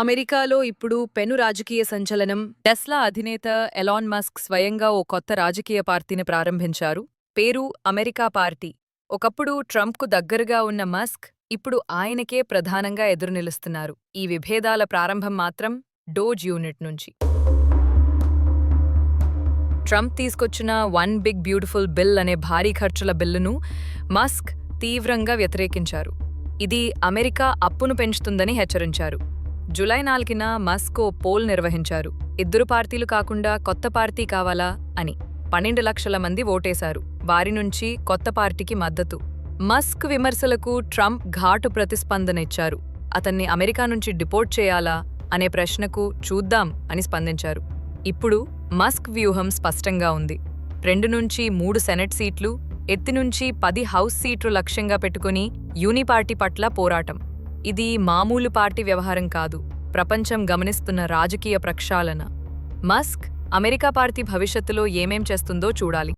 అమెరికాలో ఇప్పుడు పెను రాజకీయ సంచలనం. టెస్లా అధినేత ఎలాన్ మస్క్ స్వయంగా ఓ కొత్త రాజకీయ పార్టీని ప్రారంభించారు. పేరు అమెరికా పార్టీ. ఒకప్పుడు ట్రంప్కు దగ్గరగా ఉన్న మస్క్ ఇప్పుడు ఆయనకే ప్రధానంగా ఎదురునిలుస్తున్నారు. ఈ విభేదాల ప్రారంభం మాత్రం డోజ్ యూనిట్ నుంచి. ట్రంప్ తీసుకొచ్చిన వన్ బిగ్ బ్యూటిఫుల్ బిల్ అనే భారీ ఖర్చుల బిల్లును మస్క్ తీవ్రంగా వ్యతిరేకించారు. ఇది అమెరికా అప్పును పెంచుతుందని హెచ్చరించారు. జులై నాలుగున మస్కో పోల్ నిర్వహించారు. ఇద్దరు పార్టీలు కాకుండా కొత్త పార్టీ కావాలా అని పన్నెండు లక్షల మంది ఓటేశారు. వారి నుంచి కొత్త పార్టీకి మద్దతు. మస్క్ విమర్శలకు ట్రంప్ ఘాటు ప్రతిస్పందనిచ్చారు. అతన్ని అమెరికా నుంచి డిపోర్ట్ చేయాలా అనే ప్రశ్నకు చూద్దాం అని స్పందించారు. ఇప్పుడు మస్క్ వ్యూహం స్పష్టంగా ఉంది. రెండు నుంచి మూడు సెనెట్ సీట్లు ఎత్తి నుంచి పది హౌస్ సీట్లు లక్ష్యంగా పెట్టుకుని యూనిపార్టీ పట్ల పోరాటం. ఇది మామూలు పార్టీ వ్యవహారం కాదు. ప్రపంచం గమనిస్తున్న రాజకీయ ప్రక్షాళన. మస్క్ అమెరికా పార్టీ భవిష్యత్తులో ఏమేం చేస్తుందో చూడాలి.